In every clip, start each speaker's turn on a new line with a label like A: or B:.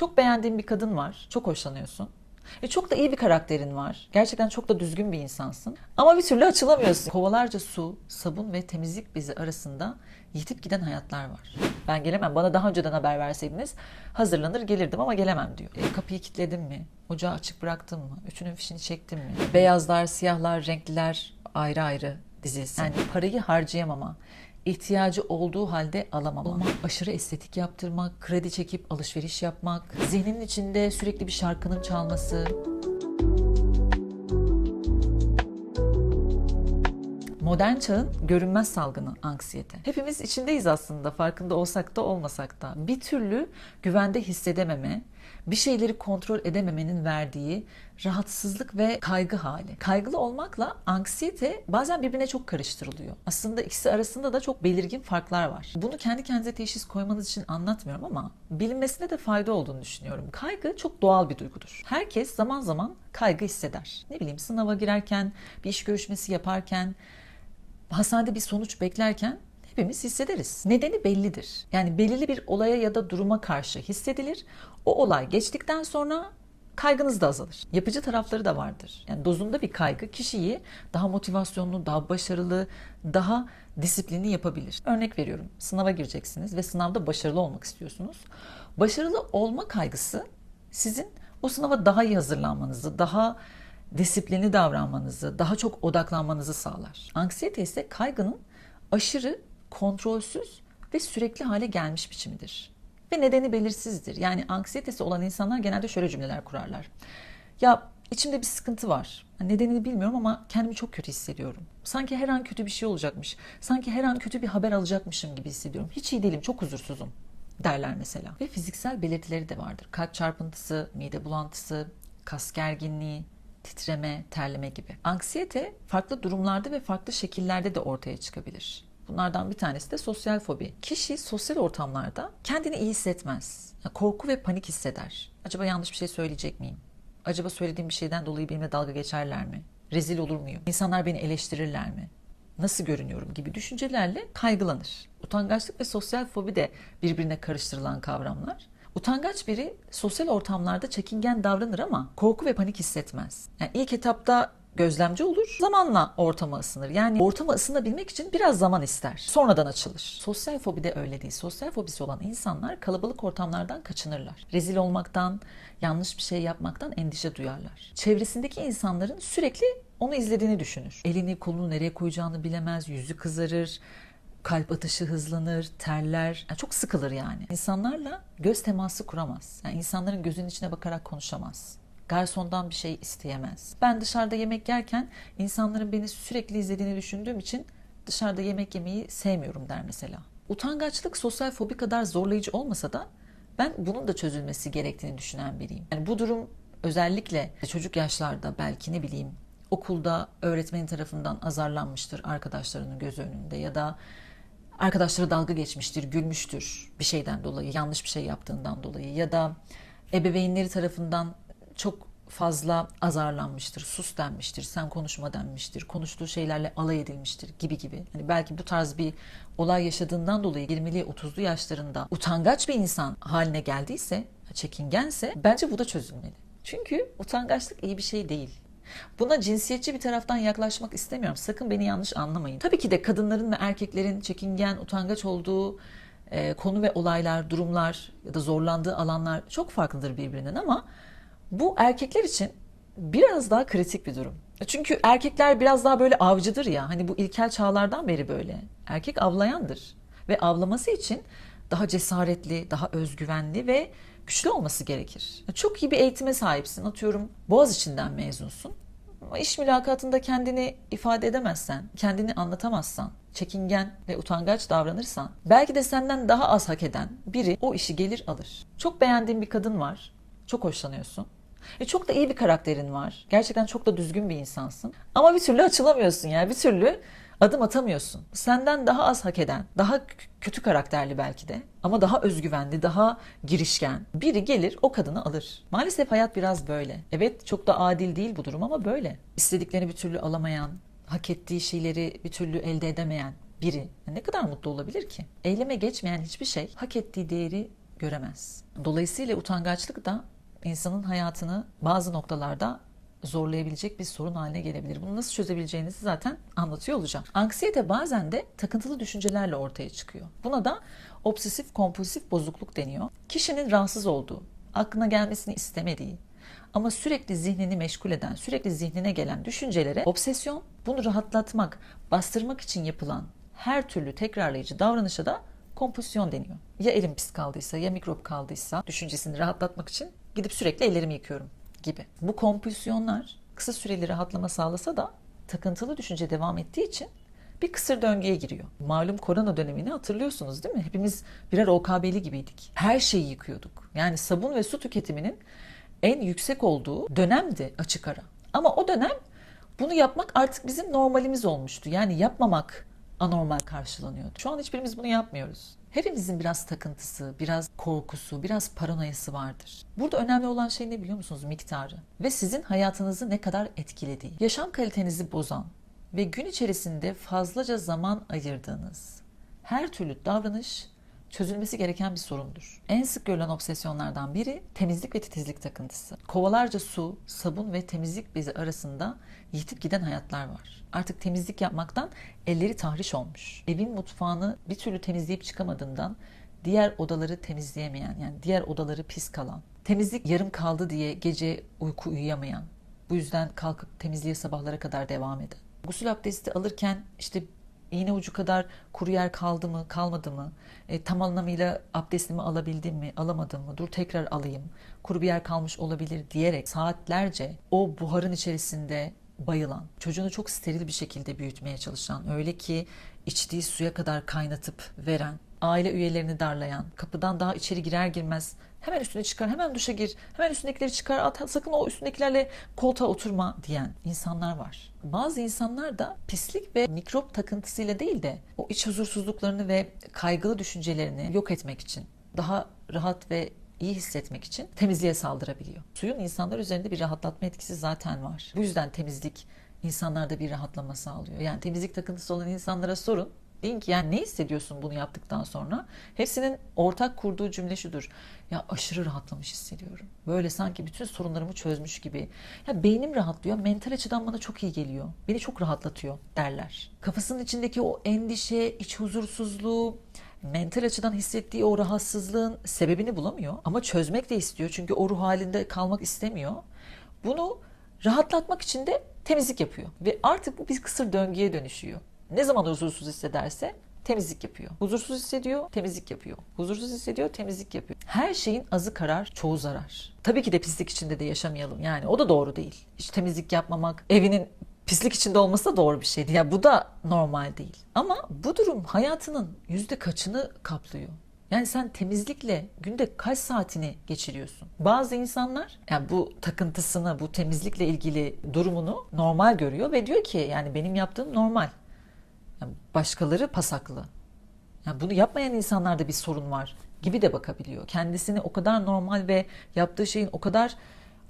A: Çok beğendiğin bir kadın var. Çok hoşlanıyorsun. E çok da iyi bir karakterin var. Gerçekten çok da düzgün bir insansın. Ama bir türlü açılamıyorsun. Kovalarca su, sabun ve temizlik bezi arasında yitip giden hayatlar var. Ben gelemem. Bana daha önceden haber verseydiniz hazırlanır gelirdim ama gelemem diyor. E, kapıyı kilitledim mi? Ocağı açık bıraktım mı? Ütünün fişini çektim mi? Beyazlar, siyahlar, renkliler ayrı ayrı dizilsin. Yani parayı harcayamama, ihtiyacı olduğu halde alamama, aşırı estetik yaptırmak, kredi çekip alışveriş yapmak, zihninin içinde sürekli bir şarkının çalması, Modern çağın görünmez salgını anksiyete. Hepimiz içindeyiz aslında farkında olsak da olmasak da. Bir türlü güvende hissedememe, bir şeyleri kontrol edememenin verdiği rahatsızlık ve kaygı hali. Kaygılı olmakla anksiyete bazen birbirine çok karıştırılıyor. Aslında ikisi arasında da çok belirgin farklar var. Bunu kendi kendinize teşhis koymanız için anlatmıyorum ama bilinmesine de fayda olduğunu düşünüyorum. Kaygı çok doğal bir duygudur. Herkes zaman zaman kaygı hisseder. Ne bileyim sınava girerken, bir iş görüşmesi yaparken, hastanede bir sonuç beklerken hepimiz hissederiz. Nedeni bellidir. Yani belirli bir olaya ya da duruma karşı hissedilir. O olay geçtikten sonra kaygınız da azalır. Yapıcı tarafları da vardır. Yani dozunda bir kaygı kişiyi daha motivasyonlu, daha başarılı, daha disiplinli yapabilir. Örnek veriyorum. Sınava gireceksiniz ve sınavda başarılı olmak istiyorsunuz. Başarılı olma kaygısı sizin o sınava daha iyi hazırlanmanızı, daha disiplinli davranmanızı, daha çok odaklanmanızı sağlar. Anksiyete ise kaygının aşırı, kontrolsüz ve sürekli hale gelmiş biçimidir. Ve nedeni belirsizdir. Yani anksiyetesi olan insanlar genelde şöyle cümleler kurarlar. Ya içimde bir sıkıntı var. Nedenini bilmiyorum ama kendimi çok kötü hissediyorum. Sanki her an kötü bir şey olacakmış. Sanki her an kötü bir haber alacakmışım gibi hissediyorum. Hiç iyi değilim, çok huzursuzum derler mesela. Ve fiziksel belirtileri de vardır. Kalp çarpıntısı, mide bulantısı, kas gerginliği, titreme, terleme gibi. Anksiyete farklı durumlarda ve farklı şekillerde de ortaya çıkabilir. Bunlardan bir tanesi de sosyal fobi. Kişi sosyal ortamlarda kendini iyi hissetmez. Korku ve panik hisseder. Acaba yanlış bir şey söyleyecek miyim? Acaba söylediğim bir şeyden dolayı benimle dalga geçerler mi? Rezil olur muyum? İnsanlar beni eleştirirler mi? Nasıl görünüyorum gibi düşüncelerle kaygılanır. Utangaçlık ve sosyal fobi de birbirine karıştırılan kavramlar. Utangaç biri sosyal ortamlarda çekingen davranır ama korku ve panik hissetmez. Yani ilk etapta gözlemci olur. Zamanla ortama ısınır. Yani ortama ısınabilmek için biraz zaman ister. Sonradan açılır. Sosyal fobi de öyle değil. Sosyal fobisi olan insanlar kalabalık ortamlardan kaçınırlar. Rezil olmaktan, yanlış bir şey yapmaktan endişe duyarlar. Çevresindeki insanların sürekli onu izlediğini düşünür. Elini kolunu nereye koyacağını bilemez, yüzü kızarır, kalp atışı hızlanır, terler. Yani çok sıkılır yani. İnsanlarla göz teması kuramaz. Yani insanların gözünün içine bakarak konuşamaz. Garsondan bir şey isteyemez. Ben dışarıda yemek yerken insanların beni sürekli izlediğini düşündüğüm için dışarıda yemek yemeyi sevmiyorum der mesela. Utangaçlık sosyal fobi kadar zorlayıcı olmasa da ben bunun da çözülmesi gerektiğini düşünen biriyim. Yani bu durum özellikle çocuk yaşlarda belki ne bileyim okulda öğretmenin tarafından azarlanmıştır arkadaşlarının göz önünde ya da arkadaşları dalga geçmiştir, gülmüştür bir şeyden dolayı, yanlış bir şey yaptığından dolayı ya da ebeveynleri tarafından çok fazla azarlanmıştır, sus denmiştir, sen konuşma denmiştir, konuştuğu şeylerle alay edilmiştir gibi gibi. Hani belki bu tarz bir olay yaşadığından dolayı 20'li 30'lu yaşlarında utangaç bir insan haline geldiyse, çekingense bence bu da çözülmeli. Çünkü utangaçlık iyi bir şey değil. Buna cinsiyetçi bir taraftan yaklaşmak istemiyorum. Sakın beni yanlış anlamayın. Tabii ki de kadınların ve erkeklerin çekingen, utangaç olduğu e, konu ve olaylar, durumlar ya da zorlandığı alanlar çok farklıdır birbirinden ama bu erkekler için biraz daha kritik bir durum. Çünkü erkekler biraz daha böyle avcıdır ya. Hani bu ilkel çağlardan beri böyle. Erkek avlayandır ve avlaması için daha cesaretli, daha özgüvenli ve güçlü olması gerekir. Çok iyi bir eğitime sahipsin. Atıyorum Boğaz içinden mezunsun. Ama iş mülakatında kendini ifade edemezsen, kendini anlatamazsan, çekingen ve utangaç davranırsan, belki de senden daha az hak eden biri o işi gelir alır. Çok beğendiğin bir kadın var, çok hoşlanıyorsun. E çok da iyi bir karakterin var. Gerçekten çok da düzgün bir insansın. Ama bir türlü açılamıyorsun yani bir türlü adım atamıyorsun. Senden daha az hak eden, daha kötü karakterli belki de ama daha özgüvenli, daha girişken biri gelir o kadını alır. Maalesef hayat biraz böyle. Evet çok da adil değil bu durum ama böyle. İstediklerini bir türlü alamayan, hak ettiği şeyleri bir türlü elde edemeyen biri ne kadar mutlu olabilir ki? Eyleme geçmeyen hiçbir şey hak ettiği değeri göremez. Dolayısıyla utangaçlık da insanın hayatını bazı noktalarda zorlayabilecek bir sorun haline gelebilir. Bunu nasıl çözebileceğinizi zaten anlatıyor olacağım. Anksiyete bazen de takıntılı düşüncelerle ortaya çıkıyor. Buna da obsesif kompulsif bozukluk deniyor. Kişinin rahatsız olduğu, aklına gelmesini istemediği ama sürekli zihnini meşgul eden, sürekli zihnine gelen düşüncelere obsesyon, bunu rahatlatmak, bastırmak için yapılan her türlü tekrarlayıcı davranışa da kompulsiyon deniyor. Ya elim pis kaldıysa ya mikrop kaldıysa düşüncesini rahatlatmak için gidip sürekli ellerimi yıkıyorum gibi. Bu kompulsiyonlar kısa süreli rahatlama sağlasa da takıntılı düşünce devam ettiği için bir kısır döngüye giriyor. Malum korona dönemini hatırlıyorsunuz değil mi? Hepimiz birer OKB'li gibiydik. Her şeyi yıkıyorduk. Yani sabun ve su tüketiminin en yüksek olduğu dönemdi açık ara. Ama o dönem bunu yapmak artık bizim normalimiz olmuştu. Yani yapmamak anormal karşılanıyordu. Şu an hiçbirimiz bunu yapmıyoruz. Hepimizin biraz takıntısı, biraz korkusu, biraz paranoyası vardır. Burada önemli olan şey ne biliyor musunuz? Miktarı. Ve sizin hayatınızı ne kadar etkilediği. Yaşam kalitenizi bozan ve gün içerisinde fazlaca zaman ayırdığınız her türlü davranış çözülmesi gereken bir sorundur. En sık görülen obsesyonlardan biri temizlik ve titizlik takıntısı. Kovalarca su, sabun ve temizlik bezi arasında yitip giden hayatlar var. Artık temizlik yapmaktan elleri tahriş olmuş. Evin mutfağını bir türlü temizleyip çıkamadığından diğer odaları temizleyemeyen yani diğer odaları pis kalan, temizlik yarım kaldı diye gece uyku uyuyamayan, bu yüzden kalkıp temizliğe sabahlara kadar devam eden. Gusül abdesti alırken işte iğne ucu kadar kuru yer kaldı mı, kalmadı mı? E, tam anlamıyla abdestimi alabildim mi, alamadım mı? Dur tekrar alayım. Kuru bir yer kalmış olabilir diyerek saatlerce o buharın içerisinde bayılan, çocuğunu çok steril bir şekilde büyütmeye çalışan, öyle ki içtiği suya kadar kaynatıp veren, aile üyelerini darlayan, kapıdan daha içeri girer girmez hemen üstüne çıkar, hemen duşa gir, hemen üstündekileri çıkar, at, sakın o üstündekilerle koltuğa oturma diyen insanlar var. Bazı insanlar da pislik ve mikrop takıntısıyla değil de o iç huzursuzluklarını ve kaygılı düşüncelerini yok etmek için, daha rahat ve iyi hissetmek için temizliğe saldırabiliyor. Suyun insanlar üzerinde bir rahatlatma etkisi zaten var. Bu yüzden temizlik insanlarda bir rahatlama sağlıyor. Yani temizlik takıntısı olan insanlara sorun. Deyin ki yani ne hissediyorsun bunu yaptıktan sonra? Hepsinin ortak kurduğu cümle şudur. Ya aşırı rahatlamış hissediyorum. Böyle sanki bütün sorunlarımı çözmüş gibi. Ya beynim rahatlıyor. Mental açıdan bana çok iyi geliyor. Beni çok rahatlatıyor derler. Kafasının içindeki o endişe, iç huzursuzluğu, mental açıdan hissettiği o rahatsızlığın sebebini bulamıyor. Ama çözmek de istiyor. Çünkü o ruh halinde kalmak istemiyor. Bunu rahatlatmak için de temizlik yapıyor. Ve artık bu bir kısır döngüye dönüşüyor. Ne zaman huzursuz hissederse temizlik yapıyor. Huzursuz hissediyor, temizlik yapıyor. Huzursuz hissediyor, temizlik yapıyor. Her şeyin azı karar, çoğu zarar. Tabii ki de pislik içinde de yaşamayalım. Yani o da doğru değil. Hiç temizlik yapmamak, evinin pislik içinde olması da doğru bir şey değil. Yani bu da normal değil. Ama bu durum hayatının yüzde kaçını kaplıyor? Yani sen temizlikle günde kaç saatini geçiriyorsun? Bazı insanlar yani bu takıntısını, bu temizlikle ilgili durumunu normal görüyor ve diyor ki yani benim yaptığım normal. Yani başkaları pasaklı. Yani bunu yapmayan insanlarda bir sorun var gibi de bakabiliyor. Kendisini o kadar normal ve yaptığı şeyin o kadar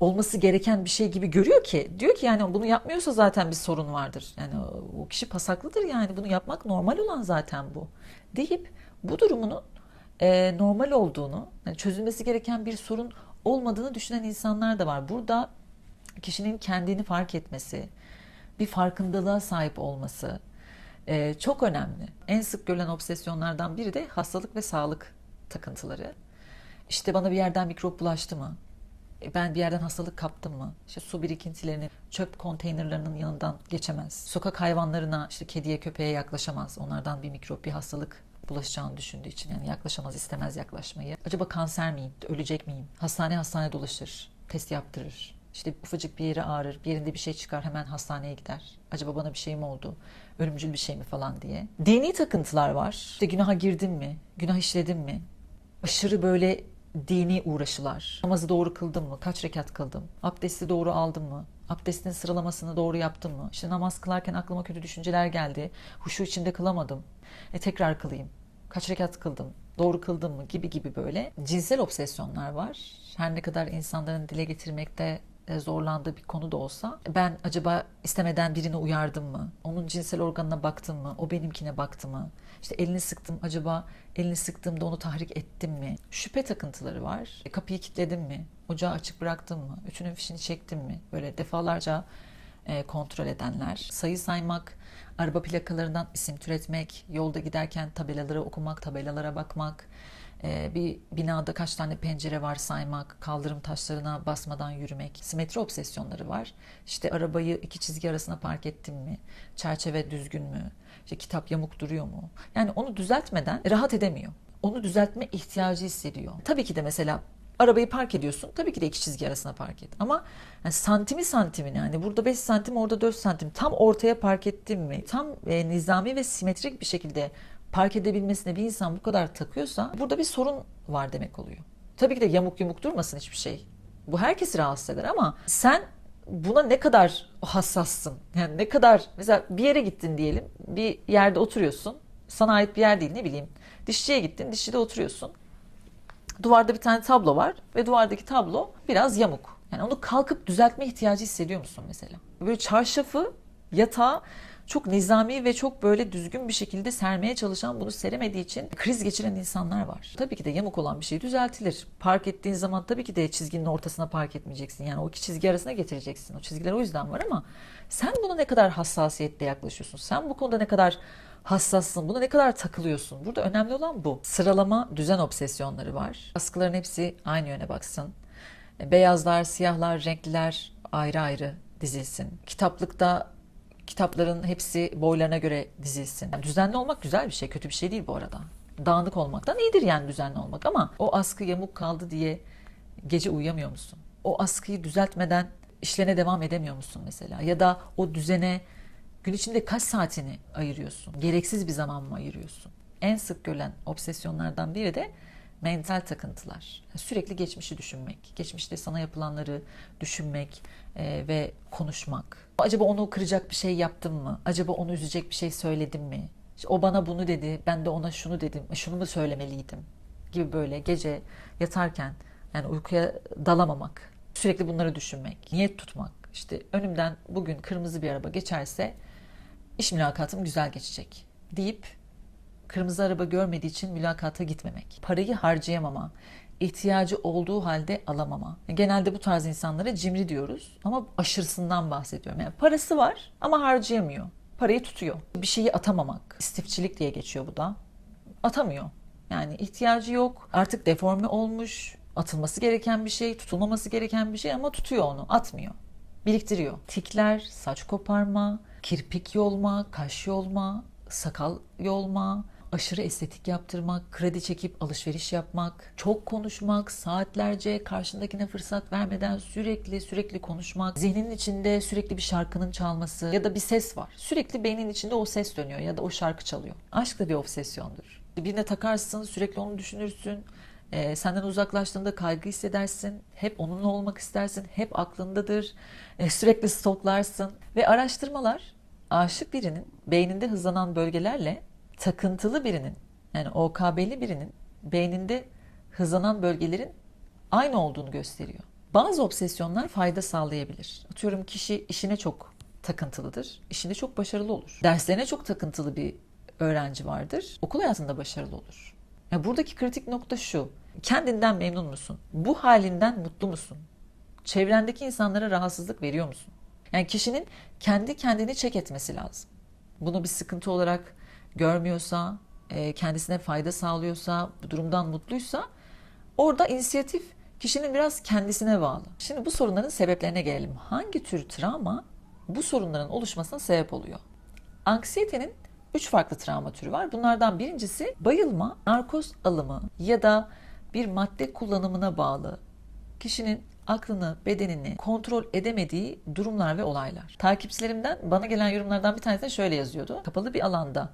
A: olması gereken bir şey gibi görüyor ki diyor ki yani bunu yapmıyorsa zaten bir sorun vardır. Yani o kişi pasaklıdır yani bunu yapmak normal olan zaten bu deyip bu durumunun e, normal olduğunu, yani çözülmesi gereken bir sorun olmadığını düşünen insanlar da var. Burada kişinin kendini fark etmesi, bir farkındalığa sahip olması e, çok önemli. En sık görülen obsesyonlardan biri de hastalık ve sağlık takıntıları. İşte bana bir yerden mikrop bulaştı mı? E, Ben bir yerden hastalık kaptım mı? İşte su birikintilerini çöp konteynerlarının yanından geçemez. Sokak hayvanlarına işte kediye köpeğe yaklaşamaz. Onlardan bir mikrop bir hastalık bulaşacağını düşündüğü için yani yaklaşamaz istemez yaklaşmayı. Acaba kanser miyim? Ölecek miyim? Hastane hastane dolaşır. Test yaptırır. İşte ufacık bir yeri ağrır, bir yerinde bir şey çıkar hemen hastaneye gider. Acaba bana bir şey mi oldu? Ölümcül bir şey mi falan diye. Dini takıntılar var. İşte günaha girdim mi? Günah işledim mi? Aşırı böyle dini uğraşılar. Namazı doğru kıldım mı? Kaç rekat kıldım? Abdesti doğru aldım mı? Abdestin sıralamasını doğru yaptım mı? İşte namaz kılarken aklıma kötü düşünceler geldi. Huşu içinde kılamadım. E tekrar kılayım. Kaç rekat kıldım? Doğru kıldım mı? Gibi gibi böyle. Cinsel obsesyonlar var. Her ne kadar insanların dile getirmekte zorlandığı bir konu da olsa ben acaba istemeden birine uyardım mı? Onun cinsel organına baktım mı? O benimkine baktı mı? İşte elini sıktım acaba elini sıktığımda onu tahrik ettim mi? Şüphe takıntıları var. E, kapıyı kilitledim mi? Ocağı açık bıraktım mı? Üçünün fişini çektim mi? Böyle defalarca e, kontrol edenler. Sayı saymak, araba plakalarından isim türetmek, yolda giderken tabelaları okumak, tabelalara bakmak, e, bir binada kaç tane pencere var saymak, kaldırım taşlarına basmadan yürümek, simetri obsesyonları var. İşte arabayı iki çizgi arasına park ettim mi? Çerçeve düzgün mü? İşte kitap yamuk duruyor mu? Yani onu düzeltmeden rahat edemiyor. Onu düzeltme ihtiyacı hissediyor. Tabii ki de mesela arabayı park ediyorsun. Tabii ki de iki çizgi arasına park et. Ama yani santimi santimine yani burada 5 santim orada 4 santim tam ortaya park ettim mi? Tam e, nizami ve simetrik bir şekilde park edebilmesine bir insan bu kadar takıyorsa burada bir sorun var demek oluyor. Tabii ki de yamuk yumuk durmasın hiçbir şey. Bu herkesi rahatsız eder ama sen buna ne kadar hassassın? Yani ne kadar mesela bir yere gittin diyelim. Bir yerde oturuyorsun. Sana ait bir yer değil ne bileyim. Dişçiye gittin. Dişçide oturuyorsun. Duvarda bir tane tablo var ve duvardaki tablo biraz yamuk. Yani onu kalkıp düzeltme ihtiyacı hissediyor musun mesela? Böyle çarşafı, yatağı çok nizami ve çok böyle düzgün bir şekilde sermeye çalışan bunu seremediği için kriz geçiren insanlar var. Tabii ki de yamuk olan bir şey düzeltilir. Park ettiğin zaman tabii ki de çizginin ortasına park etmeyeceksin. Yani o iki çizgi arasına getireceksin. O çizgiler o yüzden var ama sen buna ne kadar hassasiyetle yaklaşıyorsun? Sen bu konuda ne kadar hassassın, buna ne kadar takılıyorsun? Burada önemli olan bu. Sıralama, düzen obsesyonları var. Askıların hepsi aynı yöne baksın. Beyazlar, siyahlar, renkliler ayrı ayrı dizilsin. Kitaplıkta kitapların hepsi boylarına göre dizilsin. Yani düzenli olmak güzel bir şey, kötü bir şey değil bu arada. Dağınık olmaktan iyidir yani düzenli olmak ama o askı yamuk kaldı diye gece uyuyamıyor musun? O askıyı düzeltmeden işlerine devam edemiyor musun mesela? Ya da o düzene gün içinde kaç saatini ayırıyorsun? Gereksiz bir zaman mı ayırıyorsun? En sık görülen obsesyonlardan biri de mental takıntılar. Sürekli geçmişi düşünmek, geçmişte sana yapılanları düşünmek e, ve konuşmak. Acaba onu kıracak bir şey yaptım mı? Acaba onu üzecek bir şey söyledim mi? İşte o bana bunu dedi, ben de ona şunu dedim, e, şunu mu söylemeliydim? Gibi böyle gece yatarken yani uykuya dalamamak, sürekli bunları düşünmek, niyet tutmak. İşte önümden bugün kırmızı bir araba geçerse iş mülakatım güzel geçecek deyip kırmızı araba görmediği için mülakata gitmemek, parayı harcayamama, ihtiyacı olduğu halde alamama. Genelde bu tarz insanlara cimri diyoruz ama aşırısından bahsediyorum. Yani parası var ama harcayamıyor. Parayı tutuyor. Bir şeyi atamamak. İstifçilik diye geçiyor bu da. Atamıyor. Yani ihtiyacı yok. Artık deforme olmuş. Atılması gereken bir şey, tutulmaması gereken bir şey ama tutuyor onu. Atmıyor. Biriktiriyor. Tikler, saç koparma, kirpik yolma, kaş yolma, sakal yolma, aşırı estetik yaptırmak, kredi çekip alışveriş yapmak, çok konuşmak, saatlerce karşındakine fırsat vermeden sürekli sürekli konuşmak, zihninin içinde sürekli bir şarkının çalması ya da bir ses var. Sürekli beynin içinde o ses dönüyor ya da o şarkı çalıyor. Aşk da bir obsesyondur. Birine takarsın, sürekli onu düşünürsün. Ee, senden uzaklaştığında kaygı hissedersin. Hep onunla olmak istersin. Hep aklındadır. Ee, sürekli stoklarsın. Ve araştırmalar aşık birinin beyninde hızlanan bölgelerle takıntılı birinin yani OKB'li birinin beyninde hızlanan bölgelerin aynı olduğunu gösteriyor. Bazı obsesyonlar fayda sağlayabilir. Atıyorum kişi işine çok takıntılıdır. İşinde çok başarılı olur. Derslerine çok takıntılı bir öğrenci vardır. Okul hayatında başarılı olur. Ya buradaki kritik nokta şu. Kendinden memnun musun? Bu halinden mutlu musun? Çevrendeki insanlara rahatsızlık veriyor musun? Yani kişinin kendi kendini çek etmesi lazım. Bunu bir sıkıntı olarak görmüyorsa, e, kendisine fayda sağlıyorsa, bu durumdan mutluysa orada inisiyatif kişinin biraz kendisine bağlı. Şimdi bu sorunların sebeplerine gelelim. Hangi tür travma bu sorunların oluşmasına sebep oluyor? Anksiyetenin üç farklı travma türü var. Bunlardan birincisi bayılma, narkoz alımı ya da bir madde kullanımına bağlı kişinin aklını, bedenini kontrol edemediği durumlar ve olaylar. Takipçilerimden bana gelen yorumlardan bir tanesi de şöyle yazıyordu. Kapalı bir alanda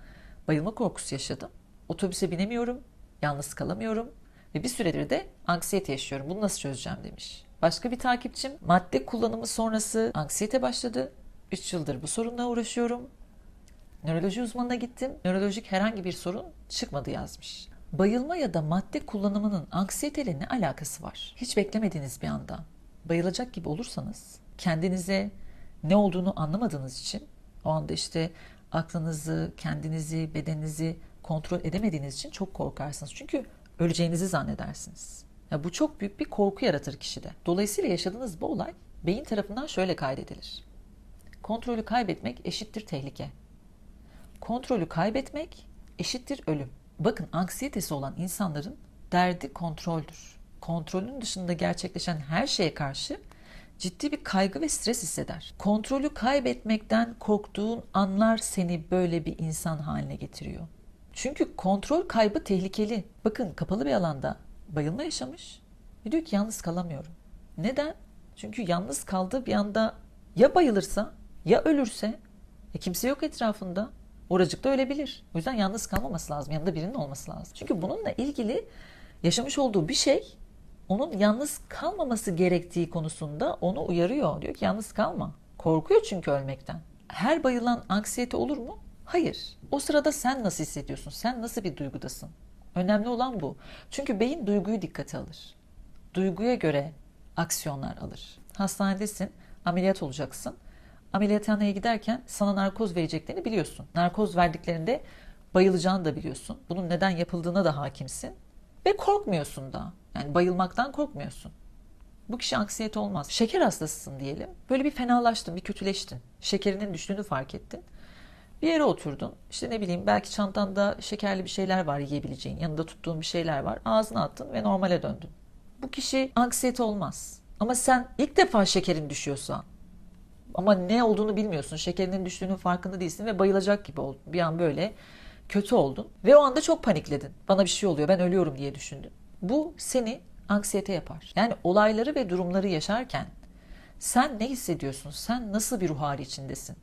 A: bayılma korkusu yaşadım. Otobüse binemiyorum, yalnız kalamıyorum ve bir süredir de anksiyete yaşıyorum. Bunu nasıl çözeceğim demiş. Başka bir takipçim madde kullanımı sonrası anksiyete başladı. 3 yıldır bu sorunla uğraşıyorum. Nöroloji uzmanına gittim. Nörolojik herhangi bir sorun çıkmadı yazmış. Bayılma ya da madde kullanımının anksiyeteyle ne alakası var? Hiç beklemediğiniz bir anda bayılacak gibi olursanız kendinize ne olduğunu anlamadığınız için o anda işte aklınızı, kendinizi, bedeninizi kontrol edemediğiniz için çok korkarsınız. Çünkü öleceğinizi zannedersiniz. Ya bu çok büyük bir korku yaratır kişide. Dolayısıyla yaşadığınız bu olay beyin tarafından şöyle kaydedilir. Kontrolü kaybetmek eşittir tehlike. Kontrolü kaybetmek eşittir ölüm. Bakın anksiyetesi olan insanların derdi kontroldür. Kontrolün dışında gerçekleşen her şeye karşı ciddi bir kaygı ve stres hisseder. Kontrolü kaybetmekten korktuğun anlar seni böyle bir insan haline getiriyor. Çünkü kontrol kaybı tehlikeli. Bakın kapalı bir alanda bayılma yaşamış ve diyor ki yalnız kalamıyorum. Neden? Çünkü yalnız kaldığı bir anda ya bayılırsa ya ölürse e kimse yok etrafında. Oracıkta ölebilir. O yüzden yalnız kalmaması lazım. Yanında birinin olması lazım. Çünkü bununla ilgili yaşamış olduğu bir şey onun yalnız kalmaması gerektiği konusunda onu uyarıyor. Diyor ki yalnız kalma. Korkuyor çünkü ölmekten. Her bayılan anksiyete olur mu? Hayır. O sırada sen nasıl hissediyorsun? Sen nasıl bir duygudasın? Önemli olan bu. Çünkü beyin duyguyu dikkate alır. Duyguya göre aksiyonlar alır. Hastanedesin, ameliyat olacaksın. Ameliyathaneye giderken sana narkoz vereceklerini biliyorsun. Narkoz verdiklerinde bayılacağını da biliyorsun. Bunun neden yapıldığına da hakimsin. Ve korkmuyorsun da. Yani bayılmaktan korkmuyorsun. Bu kişi anksiyete olmaz. Şeker hastasısın diyelim. Böyle bir fenalaştın, bir kötüleştin. Şekerinin düştüğünü fark ettin. Bir yere oturdun. İşte ne bileyim belki çantanda şekerli bir şeyler var yiyebileceğin. Yanında tuttuğun bir şeyler var. Ağzına attın ve normale döndün. Bu kişi anksiyete olmaz. Ama sen ilk defa şekerin düşüyorsa ama ne olduğunu bilmiyorsun. Şekerinin düştüğünün farkında değilsin ve bayılacak gibi oldun. Bir an böyle kötü oldun ve o anda çok panikledin. Bana bir şey oluyor, ben ölüyorum diye düşündün. Bu seni anksiyete yapar. Yani olayları ve durumları yaşarken sen ne hissediyorsun? Sen nasıl bir ruh hali içindesin?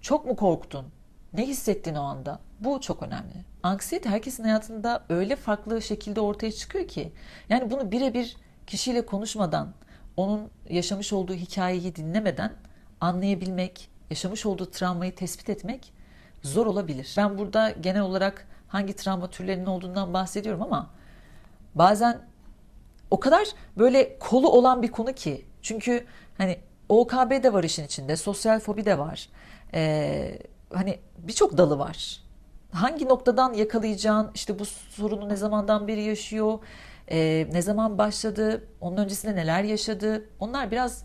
A: Çok mu korktun? Ne hissettin o anda? Bu çok önemli. Anksiyete herkesin hayatında öyle farklı şekilde ortaya çıkıyor ki. Yani bunu birebir kişiyle konuşmadan, onun yaşamış olduğu hikayeyi dinlemeden anlayabilmek, yaşamış olduğu travmayı tespit etmek zor olabilir. Ben burada genel olarak hangi travma türlerinin olduğundan bahsediyorum ama bazen o kadar böyle kolu olan bir konu ki. Çünkü hani OKB de var işin içinde, sosyal fobi de var. Ee, hani birçok dalı var. Hangi noktadan yakalayacağın, işte bu sorunu ne zamandan beri yaşıyor, e, ne zaman başladı, onun öncesinde neler yaşadı, onlar biraz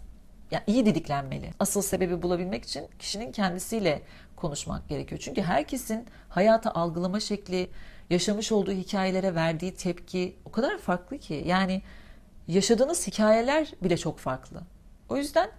A: yani iyi didiklenmeli. Asıl sebebi bulabilmek için kişinin kendisiyle konuşmak gerekiyor. Çünkü herkesin hayata algılama şekli, yaşamış olduğu hikayelere verdiği tepki o kadar farklı ki. Yani yaşadığınız hikayeler bile çok farklı. O yüzden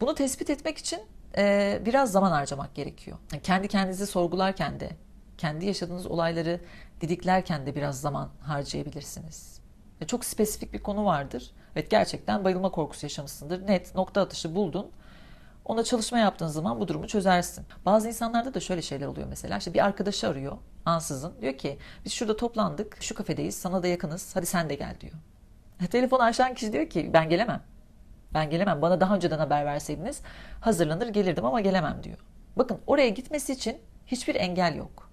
A: bunu tespit etmek için e, biraz zaman harcamak gerekiyor. Yani kendi kendinizi sorgularken de, kendi yaşadığınız olayları didiklerken de biraz zaman harcayabilirsiniz. Çok spesifik bir konu vardır. Evet gerçekten bayılma korkusu yaşamışsındır. Net nokta atışı buldun. Ona çalışma yaptığın zaman bu durumu çözersin. Bazı insanlarda da şöyle şeyler oluyor mesela. İşte bir arkadaşı arıyor ansızın. Diyor ki biz şurada toplandık, şu kafedeyiz, sana da yakınız, hadi sen de gel diyor. Telefon açan kişi diyor ki ben gelemem. Ben gelemem. Bana daha önceden haber verseydiniz hazırlanır gelirdim ama gelemem diyor. Bakın oraya gitmesi için hiçbir engel yok.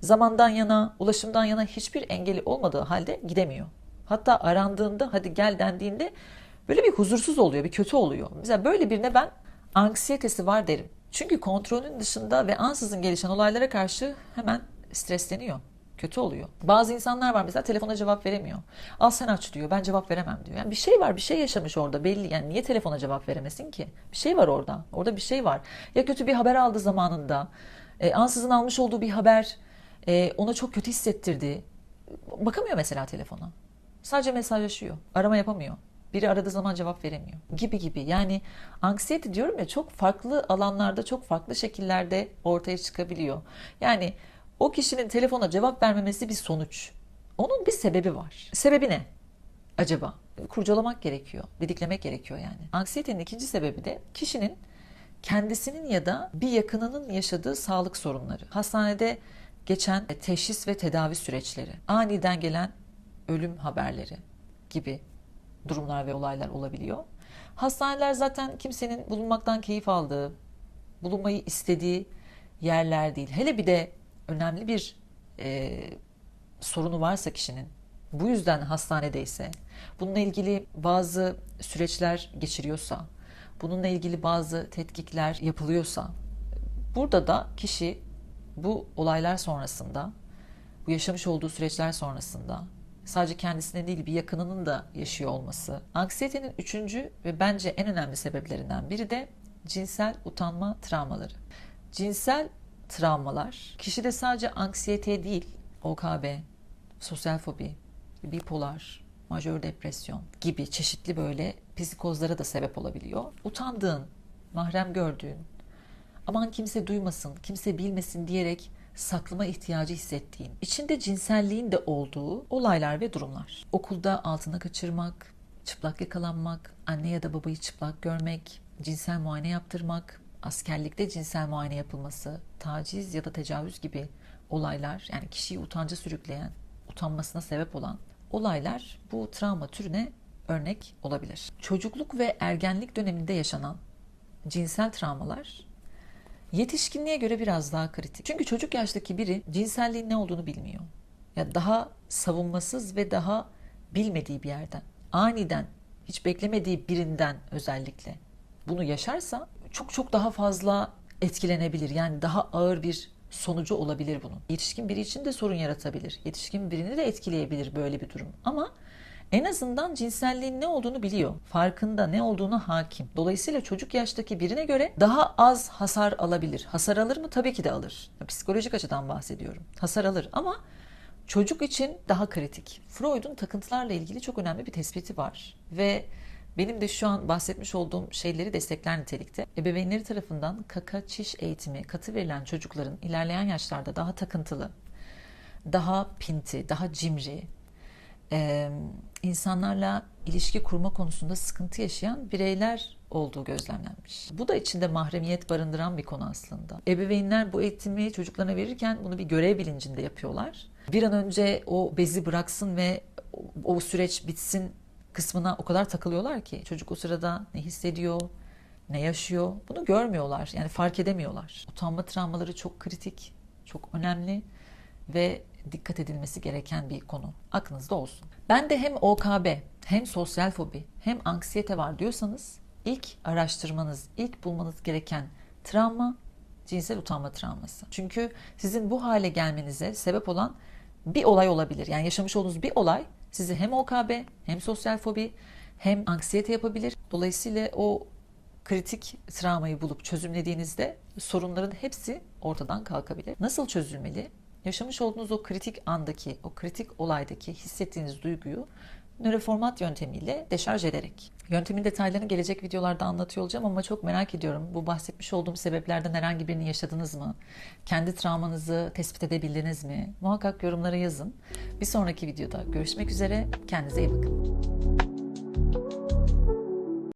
A: Zamandan yana, ulaşımdan yana hiçbir engeli olmadığı halde gidemiyor. Hatta arandığında hadi gel dendiğinde böyle bir huzursuz oluyor, bir kötü oluyor. Mesela böyle birine ben anksiyetesi var derim. Çünkü kontrolün dışında ve ansızın gelişen olaylara karşı hemen stresleniyor. Kötü oluyor. Bazı insanlar var mesela telefona cevap veremiyor. Al sen aç diyor. Ben cevap veremem diyor. Yani bir şey var, bir şey yaşamış orada belli. Yani niye telefona cevap veremesin ki? Bir şey var orada. Orada bir şey var. Ya kötü bir haber aldı zamanında. E, ansızın almış olduğu bir haber e, ona çok kötü hissettirdi. Bakamıyor mesela telefona. Sadece mesajlaşıyor. Arama yapamıyor. Biri aradığı zaman cevap veremiyor. Gibi gibi. Yani anksiyete diyorum ya çok farklı alanlarda, çok farklı şekillerde ortaya çıkabiliyor. Yani o kişinin telefona cevap vermemesi bir sonuç. Onun bir sebebi var. Sebebi ne? Acaba? Kurcalamak gerekiyor, didiklemek gerekiyor yani. Anksiyetenin ikinci sebebi de kişinin kendisinin ya da bir yakınının yaşadığı sağlık sorunları. Hastanede geçen teşhis ve tedavi süreçleri, aniden gelen ölüm haberleri gibi durumlar ve olaylar olabiliyor. Hastaneler zaten kimsenin bulunmaktan keyif aldığı, bulunmayı istediği yerler değil. Hele bir de önemli bir e, sorunu varsa kişinin bu yüzden hastanedeyse, bununla ilgili bazı süreçler geçiriyorsa, bununla ilgili bazı tetkikler yapılıyorsa, burada da kişi bu olaylar sonrasında, bu yaşamış olduğu süreçler sonrasında sadece kendisine değil bir yakınının da yaşıyor olması. Anksiyetenin üçüncü ve bence en önemli sebeplerinden biri de cinsel utanma travmaları. Cinsel travmalar kişide sadece anksiyete değil, OKB, sosyal fobi, bipolar, majör depresyon gibi çeşitli böyle psikozlara da sebep olabiliyor. Utandığın, mahrem gördüğün, aman kimse duymasın, kimse bilmesin diyerek saklama ihtiyacı hissettiğin, içinde cinselliğin de olduğu olaylar ve durumlar. Okulda altına kaçırmak, çıplak yakalanmak, anne ya da babayı çıplak görmek, cinsel muayene yaptırmak, askerlikte cinsel muayene yapılması, taciz ya da tecavüz gibi olaylar yani kişiyi utanca sürükleyen, utanmasına sebep olan olaylar bu travma türüne örnek olabilir. Çocukluk ve ergenlik döneminde yaşanan cinsel travmalar yetişkinliğe göre biraz daha kritik. Çünkü çocuk yaştaki biri cinselliğin ne olduğunu bilmiyor. Ya daha savunmasız ve daha bilmediği bir yerden, aniden hiç beklemediği birinden özellikle bunu yaşarsa çok çok daha fazla etkilenebilir. Yani daha ağır bir sonucu olabilir bunun. Yetişkin biri için de sorun yaratabilir. Yetişkin birini de etkileyebilir böyle bir durum. Ama en azından cinselliğin ne olduğunu biliyor. Farkında ne olduğunu hakim. Dolayısıyla çocuk yaştaki birine göre daha az hasar alabilir. Hasar alır mı? Tabii ki de alır. Psikolojik açıdan bahsediyorum. Hasar alır ama çocuk için daha kritik. Freud'un takıntılarla ilgili çok önemli bir tespiti var ve benim de şu an bahsetmiş olduğum şeyleri destekler nitelikte. Ebeveynleri tarafından kaka çiş eğitimi katı verilen çocukların ilerleyen yaşlarda daha takıntılı, daha pinti, daha cimri, e, insanlarla ilişki kurma konusunda sıkıntı yaşayan bireyler olduğu gözlemlenmiş. Bu da içinde mahremiyet barındıran bir konu aslında. Ebeveynler bu eğitimi çocuklarına verirken bunu bir görev bilincinde yapıyorlar. Bir an önce o bezi bıraksın ve o, süreç bitsin kısmına o kadar takılıyorlar ki çocuk o sırada ne hissediyor, ne yaşıyor bunu görmüyorlar. Yani fark edemiyorlar. Utanma travmaları çok kritik, çok önemli ve dikkat edilmesi gereken bir konu. Aklınızda olsun. Ben de hem OKB, hem sosyal fobi, hem anksiyete var diyorsanız ilk araştırmanız, ilk bulmanız gereken travma cinsel utanma travması. Çünkü sizin bu hale gelmenize sebep olan bir olay olabilir. Yani yaşamış olduğunuz bir olay sizi hem OKB, hem sosyal fobi, hem anksiyete yapabilir. Dolayısıyla o kritik travmayı bulup çözümlediğinizde sorunların hepsi ortadan kalkabilir. Nasıl çözülmeli? Yaşamış olduğunuz o kritik andaki, o kritik olaydaki hissettiğiniz duyguyu nöroformat yöntemiyle deşarj ederek. Yöntemin detaylarını gelecek videolarda anlatıyor olacağım ama çok merak ediyorum. Bu bahsetmiş olduğum sebeplerden herhangi birini yaşadınız mı? Kendi travmanızı tespit edebildiniz mi? Muhakkak yorumlara yazın. Bir sonraki videoda görüşmek üzere. Kendinize iyi bakın.